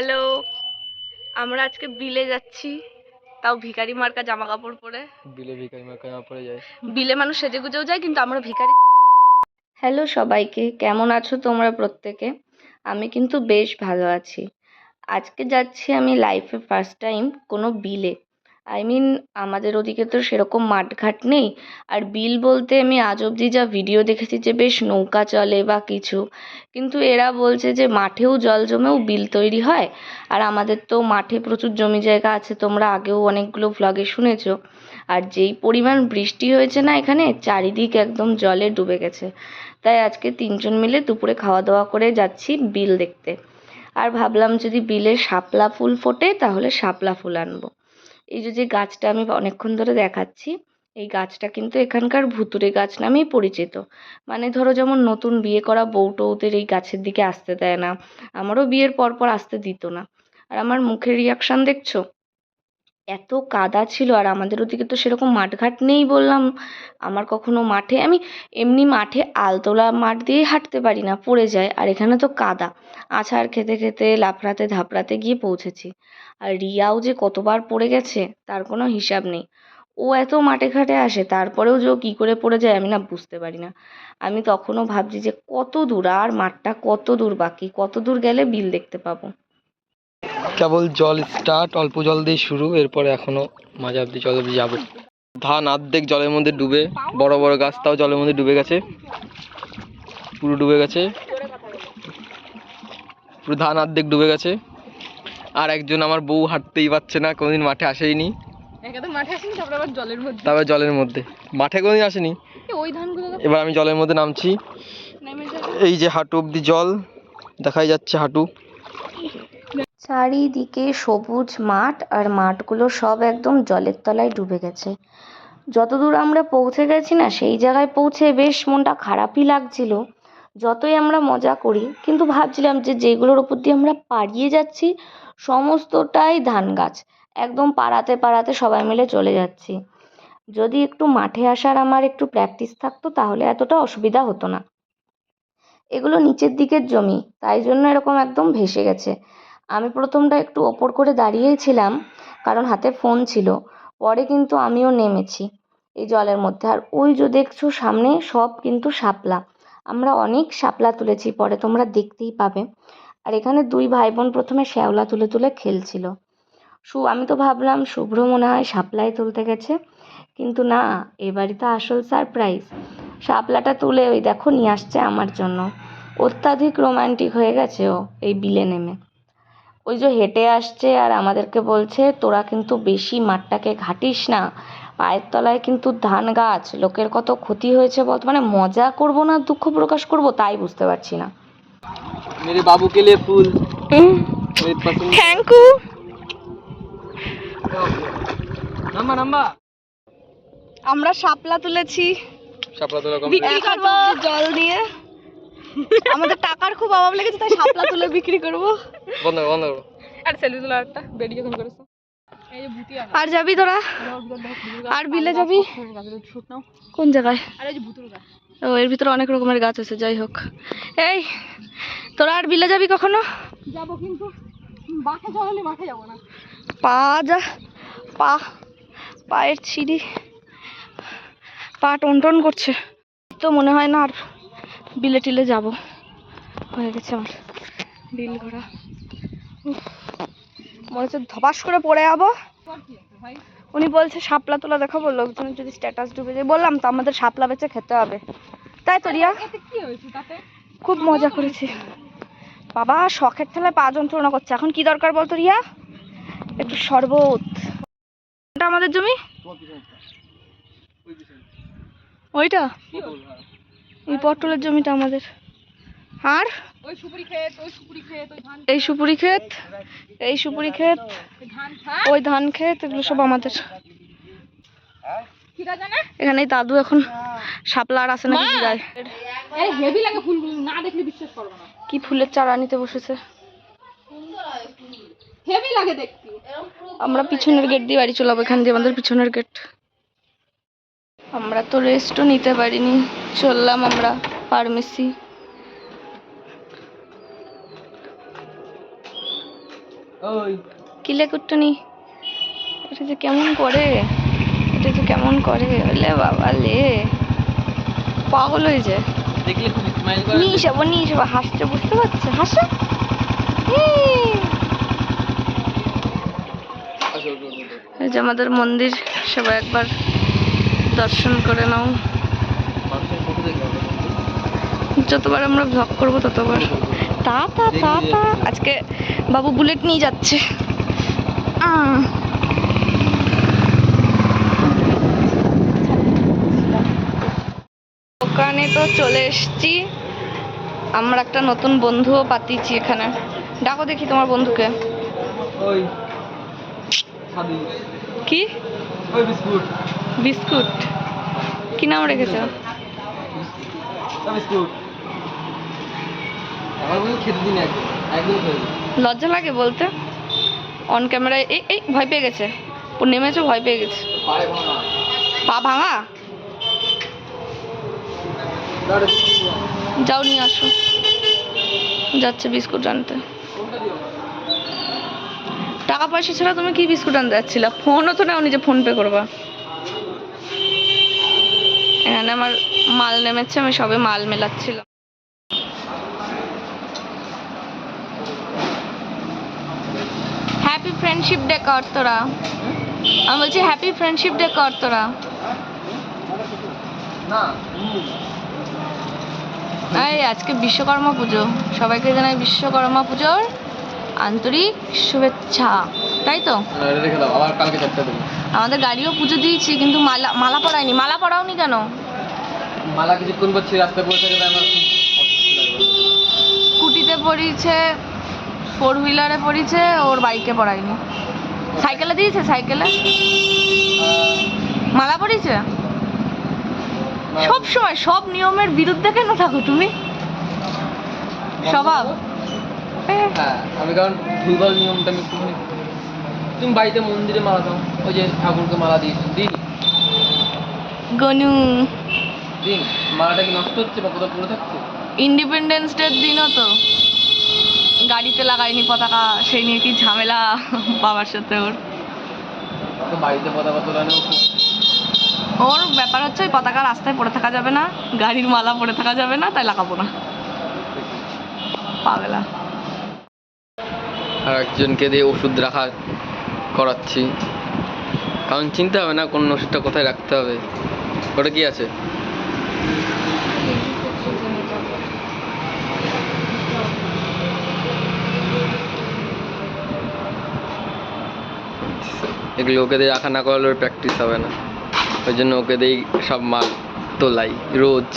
Hello আমরা আজকে বিলে যাচ্ছি তাও ভিখারি মার্কা জামা কাপড় পরে। বিলে ভিকারি মার্কা জামা পরে যায় বিলে মানুষ সেজে গুজেও যায় কিন্তু আমরা ভিখারি হ্যালো সবাইকে কেমন আছো তোমরা প্রত্যেকে? আমি কিন্তু বেশ ভালো আছি। আজকে যাচ্ছি আমি লাইফে ফার্স্ট টাইম কোনো বিলে। আই মিন আমাদের ওদিকে তো সেরকম মাঠঘাট নেই। আর বিল বলতে আমি আজ অবধি যা ভিডিও দেখেছি যে বেশ নৌকা চলে বা কিছু, কিন্তু এরা বলছে যে মাঠেও জল জমেও বিল তৈরি হয়। আর আমাদের তো মাঠে প্রচুর জমি জায়গা আছে, তোমরা আগেও অনেকগুলো ভ্লগে শুনেছো। আর যেই পরিমাণ বৃষ্টি হয়েছে না এখানে, চারিদিক একদম জলে ডুবে গেছে। তাই আজকে তিনজন মিলে দুপুরে খাওয়া দাওয়া করে যাচ্ছি বিল দেখতে। আর ভাবলাম যদি বিলে শাপলা ফুল ফোটে, তাহলে শাপলা ফুল আনব। এই যে যে গাছটা আমি অনেকক্ষণ ধরে দেখাচ্ছি, এই গাছটা কিন্তু এখানকার ভুতুরে গাছ নামেই পরিচিত। মানে ধরো যেমন নতুন বিয়ে করা বউ টৌদের এই গাছের দিকে আসতে দেয় না, আমারও বিয়ের পরপর পর আসতে দিত না। আর আমার মুখের রিয়াকশান দেখছ? এত কাদা ছিল আর আমাদের ওদিকে তো সেরকম মাঠঘাট নেই বললাম। আমার কখনো মাঠে, আমি এমনি মাঠে আলতোলা মাঠ দিয়েই হাঁটতে পারি না, পড়ে যায় আর এখানে তো কাদা। আছাড় খেতে খেতে, লাফড়াতে ধাপড়াতে গিয়ে পৌঁছেছি। আর রিয়াও যে কতবার পড়ে গেছে, তার কোনো হিসাব নেই। ও এত মাঠে ঘাটে আসে, তারপরেও যে ও কী করে পড়ে যায় আমি না বুঝতে পারি না। আমি তখনও ভাবছি যে কত দূর, আর মাঠটা কত দূর বাকি? কত দূর গেলে বিল দেখতে পাবো? কেবল জল স্টার্ট অল্প জল দিয়ে শুরু এরপরে এখনও মাঝে অব্দি জল অব্দি যাব। ধান আর্ধেক জলের মধ্যে ডুবে বড় বড় গাছ তাও জলের মধ্যে ডুবে গেছে। পুরো ডুবে গেছে। পুরো ধান আর্ধেক ডুবে গেছে। আর একজন আমার বউ হাঁটতেই পারছে না কোনোদিন মাঠে আসেইনি। তারপরে জলের মধ্যে। মাঠে কোনোদিন আসেনি। এবার আমি জলের মধ্যে নামছি। এই যে হাঁটু অব্দি জল দেখাই যাচ্ছে হাঁটু। চারিদিকে সবুজ মাঠ আর মাঠগুলো সব একদম জলের তলায় ডুবে গেছে। যতদূর আমরা পৌঁছে গেছি না, সেই জায়গায় পৌঁছে বেশ মনটা খারাপই লাগছিল। যতই আমরা মজা করি, কিন্তু ভাবছিলাম যে যেগুলোর ওপর দিয়ে আমরা পাড়িয়ে যাচ্ছি, সমস্তটাই ধান গাছ। একদম পাড়াতে পাড়াতে সবাই মিলে চলে যাচ্ছি। যদি একটু মাঠে আসার আমার একটু প্র্যাকটিস থাকতো, তাহলে এতটা অসুবিধা হতো না। এগুলো নিচের দিকের জমি, তাই জন্য এরকম একদম ভেসে গেছে। আমি প্রথমটা একটু ওপর করে দাঁড়িয়েই ছিলাম, কারণ হাতে ফোন ছিল। পরে কিন্তু আমিও নেমেছি এই জলের মধ্যে। আর ওই যে দেখছ সামনে সব কিন্তু শাপলা। আমরা অনেক শাপলা তুলেছি, পরে তোমরা দেখতেই পাবে। আর এখানে দুই ভাই বোন প্রথমে শ্যাওলা তুলে তুলে খেলছিল। সু, আমি তো ভাবলাম শুভ্র মনে হয় শাপলাই তুলতে গেছে। কিন্তু না এবারই তো আসল সারপ্রাইজ। শাপলাটা তুলে ওই দেখো নিয়ে আসছে আমার জন্য। অত্যাধিক রোমান্টিক হয়ে গেছে ও, এই বিলে নেমে। ওই যে হেঁটে আসছে আর আমাদেরকে বলছে তোরা কিন্তু বেশি মাঠটাকে ঘাটিস না। পায়ের তলায় কিন্তু ধান গাছ। লোকের কত ক্ষতি হয়েছে বলতো মানে মজা করব না দুঃখ প্রকাশ করব তাই বুঝতে পারছি না। মেরে বাবু কে লিয়ে ফুল থ্যাংক ইউ। নাম্বা নাম্বা আমরা শাপলা তুলেছি। শাপলা তোলা বিক্রি জল দিয়ে আমাদের টাকার খুব অভাব লেগেছে তাই শাপলা তুলে বিক্রি করব। বন্ধ করো বন্ধ করো। আর সেলফি তোলা একটা বেডি যখন করেছে। আর যাবি তোরা? আর বিলে যাবি? কোন জায়গায়? ও এর ভিতরে অনেক রকমের গাছ আছে যাই হোক। এই তোরা আর বিলে যাবি কখনো? যাব কিন্তু বাসে চলালে মাঠে যাব না। পা যা পা পায়ের ছিঁড়ি। পা টন টন করছে। তো মনে হয় না আর বিলে টিলে যাব। হয়ে গেছে আমার বিল ঘোরা। মনে হচ্ছে ধপাস করে পড়ে যাব। উনি বলছে শাপলা তোলা দেখাবো লোকজনের যদি স্ট্যাটাস ডুবে যায়। বললাম তো আমাদের শাপলা বেচে খেতে হবে। তাই তো রিয়া? এতে কি হয়েছে তাতে? খুব মজা করেছি। বাবা শখের ঠেলায় পা যন্ত্রণা করছে। এখন কি দরকার বলতো রিয়া? একটু শরবত। এটা আমাদের জমি? ওইটা? এই পটলের জমিটা আমাদের। আর? এই সুপুরি ক্ষেত এই সুপুরি ক্ষেত ওই ধান ক্ষেত এগুলো সব আমাদের। এখানে দাদু এখন শাপলা আর আছে নাকি কি ফুলের চারা নিতে বসেছে। আমরা পিছনের গেট দিয়ে বাড়ি চলে যাব এখান দিয়ে আমাদের পিছনের গেট আমরা তো রেস্টও নিতে পারিনি। চললাম আমরা ফার্মেসি কিলে কুট্টনি এটা যে কেমন করে? এটা যে কেমন করে? লে বাবা লে। পাগল হয়ে যায়। দেখলে খুব স্মাইল করে। নিয়ে যাব নিয়ে যাব। হাসছে বুঝতে পারছ? হাসো। এই যে আমাদের মন্দির সবাই একবার দর্শন করে নাও মানুষের ফটো দেখে হবে। যতবার আমরা ভ্লগ করব ততবার। তা তা তা তা আজকে বাবু বুলেট নিয়ে যাচ্ছে। দোকানে তো চলে এসছি। আমরা একটা নতুন বন্ধুও পাতিছি এখানে। ডাকো দেখি তোমার বন্ধুকে। কি? বিস্কুট। বিস্কুট। কি নাম রেখেছো? বিস্কুট। আমার বন্ধু খেতে দিন একদম একদম খেতে লজ্জা লাগে বলতে। অন ক্যামেরায় এই এই ভয় পেয়ে গেছে। ও নেমেছে ভয় পেয়ে গেছে। পা ভাঙা। যাও নিয়ে আসো। যাচ্ছে বিস্কুট আনতে। টাকা পয়সা ছাড়া তুমি কি বিস্কুট আনতে যাচ্ছিলা? ফোনও তো নাও নিজে ফোন পে করবা। এখানে আমার মাল নেমেছে আমি সবে মাল মেলাচ্ছিলাম হ্যাপি ফ্রেন্ডশিপ ডে কর তোরা আমি বলছি হ্যাপি ফ্রেন্ডশিপ ডে কর তোরা না। এই আজকে বিশ্বকর্মা পুজো। সবাইকে জানাই বিশ্বকর্মা পুজোর আন্তরিক শুভেচ্ছা। তাই তো? দেবো। আমাদের গাড়িও পুজো দিয়েছি কিন্তু মালা মালা পরায়নি। মালা পরাওনি কেন? মালা কিছুক্ষণ করছি রাস্তায় অসুস্থ স্কুটিতে পড়িয়েছে ফোর হুইলারে পড়িয়েছে ওর বাইকে পড়ায়নি। সাইকেলে দিয়েছে সাইকেলে মালা পরিয়েছে না, সব সময় সব নিয়মের বিরুদ্ধে কেন থাকো তুমি? স্বভাব। হ্যাঁ আমি কারণ ভুলভাল নিয়মটা আমি একটুখানি তুমি বাড়িতে মন্দিরে মালা দাও ওই যে ঠাকুরকে মালা দিই দিন গনু। দিন মালাটা কি নষ্ট হচ্ছে বা কোথাও পড়ে থাকছে? ইন্ডিপেন্ডেন্স ডের দিনও তো। গাড়িতে লাগায়নি পতাকা সেই নিয়ে কি ঝামেলা বাবার সাথে ওর? বাড়িতে পতাকা তোলানো ওর ব্যাপার হচ্ছে ওই পতাকা রাস্তায় পড়ে থাকা যাবে না গাড়ির মালা পড়ে থাকা যাবে না তাই লাগাবো না। পাগলা আর একজনকে দিয়ে ওষুধ রাখা করাচ্ছি। কারণ চিনতে হবে না কোন ওষুধটা কোথায় রাখতে হবে। ওটা কি আছে? এগুলো ওকে দিয়ে রাখা না করলে ওর প্র্যাকটিস হবে না। ওই জন্য ওকে দিয়েই সব মাল তোলাই রোজ।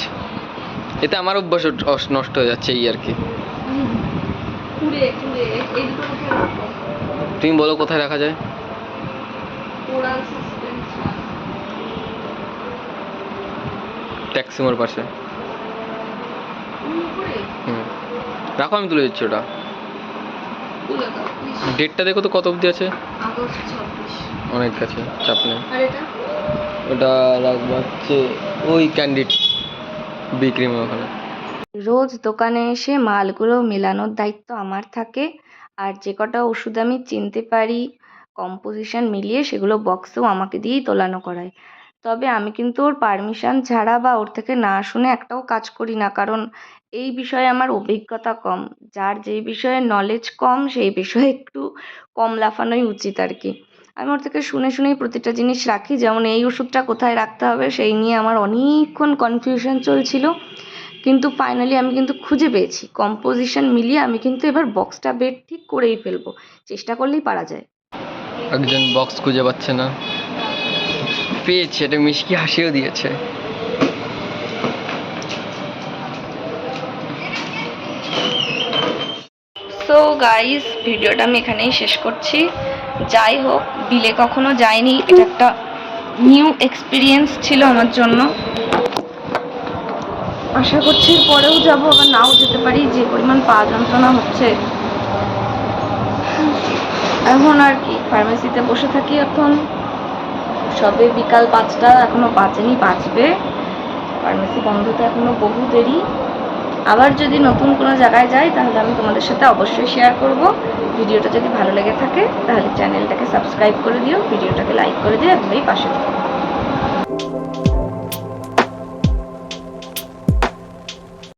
এতে আমার অভ্যাস নষ্ট হয়ে যাচ্ছে এই আর কি। তুমি বলো কোথায় রাখা যায়? ট্যাক্সিমোর পাশে। হুম। রাখো আমি তুলে দিচ্ছি ওটা। ডেটটা দেখো তো কত অবধি আছে? অনেক কাছে চাপ নেই। ওটা রাখব হচ্ছে ওই ক্যান্ডিড বিক্রিমে ওখানে রোজ দোকানে এসে মালগুলো মেলানোর দায়িত্ব আমার থাকে আর যে কটা ওষুধ আমি চিনতে পারি কম্পোজিশন মিলিয়ে সেগুলো বক্সেও আমাকে দিয়েই তোলানো করায়। তবে আমি কিন্তু ওর পারমিশন ছাড়া বা ওর থেকে না শুনে একটাও কাজ করি না। কারণ এই বিষয়ে আমার অভিজ্ঞতা কম। যার যেই বিষয়ে নলেজ কম, সেই বিষয়ে একটু কম লাফানোই উচিত আর কি আমি ওর থেকে শুনে শুনেই প্রতিটা জিনিস রাখি। যেমন এই ওষুধটা কোথায় রাখতে হবে, সেই নিয়ে আমার অনেকক্ষণ কনফিউশন চলছিল। কিন্তু ফাইনালি আমি কিন্তু খুঁজে পেয়েছি। কম্পোজিশন মিলিয়ে আমি কিন্তু এবার বক্সটা বেড ঠিক করেই ফেলব। চেষ্টা করলেই পারা যায়। একজন বক্স খুঁজে পাচ্ছে না। পেয়েছে এটা মিষ্টি হাসিও দিয়েছে। সো গাইস ভিডিওটা আমি এখানেই শেষ করছি। যাই হোক, বিলে কখনো যাইনি। এটা একটা নিউ এক্সপিরিয়েন্স ছিল আমার জন্য। আশা করছি পরেও যাব, আবার নাও যেতে পারি। যে পরিমাণ পা যন্ত্রণা হচ্ছে। এখন আর কি ফার্মেসিতে বসে থাকি এখন। সবে বিকাল পাঁচটা এখনও বাজেনি, বাজবে। ফার্মেসি বন্ধ তো এখনও বহু দেরি। আবার যদি নতুন কোনো জায়গায় যাই, তাহলে আমি তোমাদের সাথে অবশ্যই শেয়ার করব। ভিডিওটা যদি ভালো লেগে থাকে, তাহলে চ্যানেলটাকে সাবস্ক্রাইব করে দিও, ভিডিওটাকে লাইক করে দিও এভাবেই পাশে থেকো।